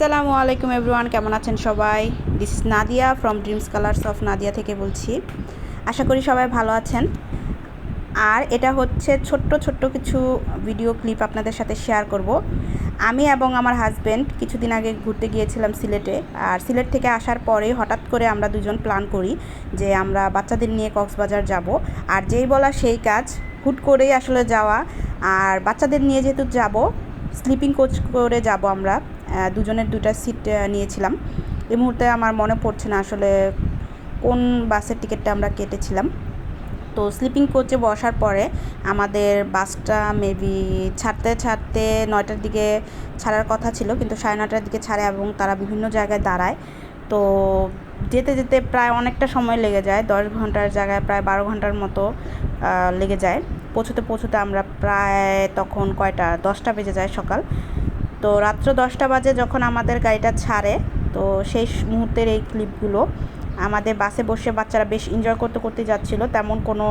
আসসালামু আলাইকুম এভরিওয়ান, কেমন আছেন সবাই? This Nadia from dreams colours of Nadia থেকে বলছি। আশা করি সবাই ভালো আছেন। আর এটা হচ্ছে ছোট্ট ছোট্ট কিছু ভিডিও ক্লিপ আপনাদের সাথে শেয়ার করব। আমি এবং আমার হাজব্যান্ড কিছুদিন আগে ঘুরতে গিয়েছিলাম সিলেটে। আর সিলেট থেকে আসার পরে হঠাৎ করে আমরা দুজন প্ল্যান করি যে আমরা বাচ্চাদের নিয়ে কক্সবাজার যাব। আর যেই বলা সেই কাজ, হুট করেই আসলে যাওয়া। আর বাচ্চাদের নিয়ে যেহেতু যাব স্লিপিং কোচ করে যাব আমরা। দুজনের দুটা সিট নিয়েছিলাম। এই মুহূর্তে আমার মনে পড়ছে না আসলে কোন বাসের টিকিটটা আমরা কেটেছিলাম। তো স্লিপিং কোচে বসার পরে আমাদের বাসটা মেবি ছাড়তে ছাড়তে নয়টার দিকে ছাড়ার কথা ছিল, কিন্তু সাড়ে নয়টার দিকে ছাড়ে এবং তারা বিভিন্ন জায়গায় দাঁড়ায়। তো যেতে যেতে প্রায় অনেকটা সময় লেগে যায়, দশ ঘণ্টার জায়গায় প্রায় বারো ঘণ্টার মতো লেগে যায়। পৌঁছতে পৌঁছতে আমরা প্রায় তখন কয়টা? দশটা বেজে যায় সকাল। তো রাত্র দশটা বাজে যখন আমাদের গাড়িটা ছাড়ে তো সেই মুহূর্তের এই ক্লিপগুলো আমাদের বাসে বসে বাচ্চারা বেশ এনজয় করতে করতে যাচ্ছিল। তেমন কোনো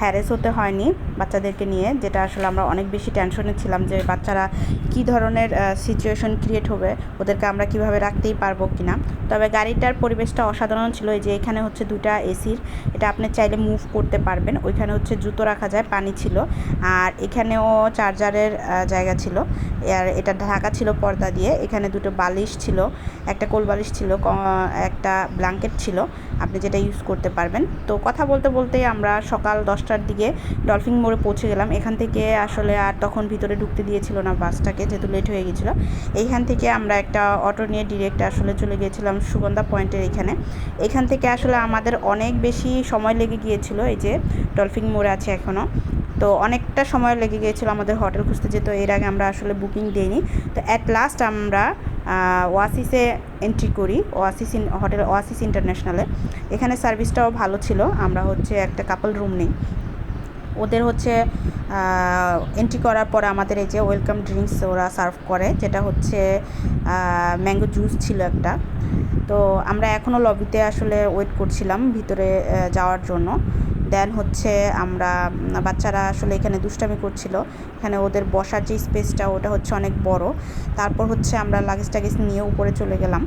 হ্যারেস হতে হয়নি বাচ্চাদেরকে নিয়ে, যেটা আসলে আমরা অনেক বেশি টেনশনে ছিলাম যে বাচ্চারা কী ধরনের সিচুয়েশন ক্রিয়েট হবে, ওদেরকে আমরা কীভাবে রাখতেই পারব কি না তবে গাড়িটার পরিবেশটা অসাধারণ ছিল, এই যে এখানে হচ্ছে দুটা এসির, এটা আপনি চাইলে মুভ করতে পারবেন। ওইখানে হচ্ছে জুতো রাখা যায়, পানি ছিল। আর এখানেও চার্জারের জায়গা ছিল। আর এটা ঢাকা ছিল পর্দা দিয়ে, এখানে দুটো বালিশ ছিল, একটা কোল বালিশ ছিল একটা ব্ল্যাঙ্কেট ছিল, আপনি যেটা ইউজ করতে পারবেন। তো কথা বলতে বলতেই আমরা সকাল দশটার দিকে ডলফিন মোড়ে পৌঁছে গেলাম। এখান থেকে আসলে আর তখন ভিতরে ঢুকতে দিয়েছিল না বাসটাকে, যেহেতু লেট হয়ে গেছিল। এইখান থেকে আমরা একটা অটো নিয়ে ডিরেক্ট আসলে চলে গিয়েছিলাম সুগন্ধা পয়েন্টের এখানে। এখান থেকে আসলে আমাদের অনেক বেশি সময় লেগে গিয়েছিল, এই যে ডলফিন মোড়ে আছে এখনও তো অনেকটা সময় লেগে গিয়েছিল আমাদের হোটেল খুঁজতে যেত এর আগে আমরা আসলে বুকিং দিইনি। তো অ্যাট লাস্ট আমরা ওয়াসিসে এন্ট্রি করি, ওয়াসিস হোটেল ওয়াসিস ইন্টারন্যাশনালে। এখানে সার্ভিসটাও ভালো ছিল, আমরা হচ্ছে একটা কাপল রুম নিই। ওদের হচ্ছে এন্ট্রি করার পরে আমাদের এই যে ওয়েলকাম ড্রিঙ্কস ওরা সার্ভ করে, যেটা হচ্ছে ম্যাঙ্গো জুস ছিল একটা। তো আমরা এখনও লবিতে আসলে ওয়েট করছিলাম ভিতরে যাওয়ার জন্য। দেন হচ্ছে আমরা বাচ্চারা আসলে এখানে দুষ্টামি করছিল। এখানে ওদের বসার যে স্পেসটা, ওটা হচ্ছে অনেক বড়। তারপর হচ্ছে আমরা লাগেজ টাগেজ নিয়ে উপরে চলে গেলাম।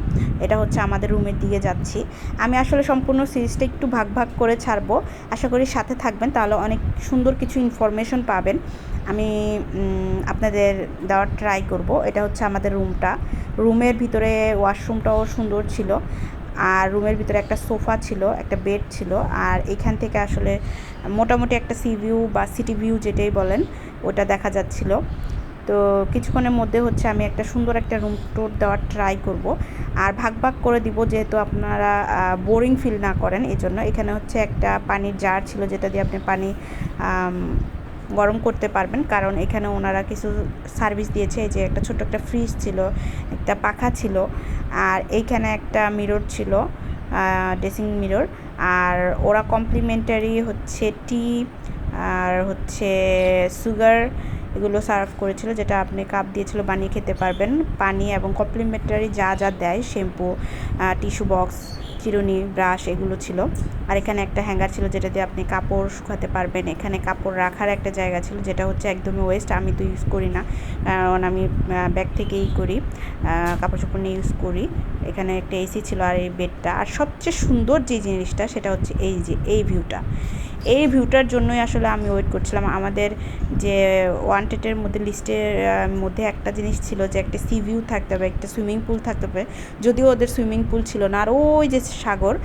এটা হচ্ছে আমাদের রুমের দিকে যাচ্ছি। আমি আসলে সম্পূর্ণ সিরিজটা একটু ভাগ ভাগ করে ছাড়বো। আশা করি সাথে থাকবেন, তাহলে অনেক সুন্দর কিছু ইনফরমেশন পাবেন। আমি আপনাদের দেওয়ার ট্রাই করব। এটা হচ্ছে আমাদের রুমটা রুমের ভিতরে ওয়াশরুমটাও সুন্দর ছিল। আর রুমের ভিতরে একটা সোফা ছিল, একটা বেড ছিল, আর এখান থেকে আসলে মোটামুটি একটা সি ভিউ বা সিটি ভিউ যেটাই বলেন, ওটা দেখা যাচ্ছিল। তো কিছুক্ষণের মধ্যে হচ্ছে আমি একটা সুন্দর একটা রুম ট্যুর দেওয়ার ট্রাই করব। আর ভাগ ভাগ করে দিব যেহেতু আপনারা বোরিং ফিল না করেন এই জন্য এখানে হচ্ছে একটা পানির জার ছিল যেটা দিয়ে আপনি পানি গরম করতে পারবেন, কারণ এখানে ওনারা কিছু সার্ভিস দিয়েছে যে একটা ছোট্ট একটা ফ্রিজ ছিল, একটা পাখা ছিল, আর এইখানে একটা মিরর ছিল ড্রেসিং মিরর, আর ওরা কমপ্লিমেন্টারি হচ্ছে টি, আর হচ্ছে সুগার, এগুলো সার্ভ করেছিল, যেটা আপনি কাপ দিয়েছিল বানিয়ে খেতে পারবেন। পানি এবং কমপ্লিমেন্টারি যা যা দেয়, শ্যাম্পু টিস্যু বক্স চিরুনি, ব্রাশ এগুলো ছিল। আর এখানে একটা হ্যাঙ্গার ছিল যেটা দিয়ে আপনি কাপড় শুকাতে পারবেন। এখানে কাপড় রাখার একটা জায়গা ছিল যেটা হচ্ছে একদমই ওয়েস্ট আমি তো ইউজ করি না। কারণ আমি ব্যাগ থেকেই করি কাপড় চোপড় নিয়ে ইউজ করি। এখানে একটা এসি ছিল আর এই বেডটা আর সবচেয়ে সুন্দর যে জিনিসটা সেটা হচ্ছে এই যে, এই ভিউটা এই ভিউটার জন্যই আসলে আমি ওয়েট করছিলাম। আমাদের যে ওয়ান্টেডের মধ্যে লিস্টের মধ্যে একটা জিনিস ছিল যে একটা সি ভিউ থাকতে হবে, একটা সুইমিং পুল থাকতে হবে। যদিও ওদের সুইমিং পুল ছিল না। আর ওই যে সাগর।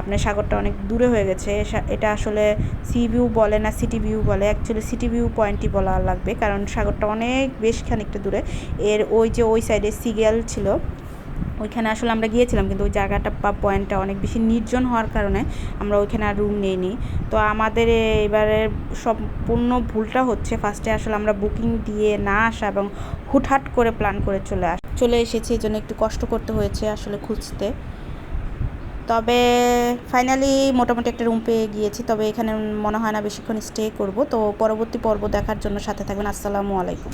আপনার সাগরটা অনেক দূরে হয়ে গেছে। এটা আসলে সি ভিউ বলে না সিটি ভিউ বলে। অ্যাকচুয়ালি সিটি ভিউ পয়েন্টই বলা লাগবে, কারণ সাগরটা অনেক বেশ খানিকটা দূরে। এর ওই যে ওই সাইডে সিগেল ছিল, ওইখানে আসলে আমরা গিয়েছিলাম, কিন্তু ওই জায়গাটা বা পয়েন্টটা অনেক বেশি নির্জন হওয়ার কারণে আমরা ওইখানে আর রুম নিইনি। তো আমাদের এবারের সম্পূর্ণ ভুলটা হচ্ছে ফার্স্টে আসলে আমরা বুকিং দিয়ে না আসা এবং হুটহাট করে প্ল্যান করে চলে আস চলে এসেছি। এই জন্য একটু কষ্ট করতে হয়েছে আসলে খুঁজতে। তবে ফাইনালি মোটামুটি একটা রুম পেয়ে গিয়েছি, তবে এখানে মনে হয় না বেশিক্ষণ স্টে করব। তো পরবর্তী পর্ব দেখার জন্য সাথে থাকবেন। আসসালামু আলাইকুম।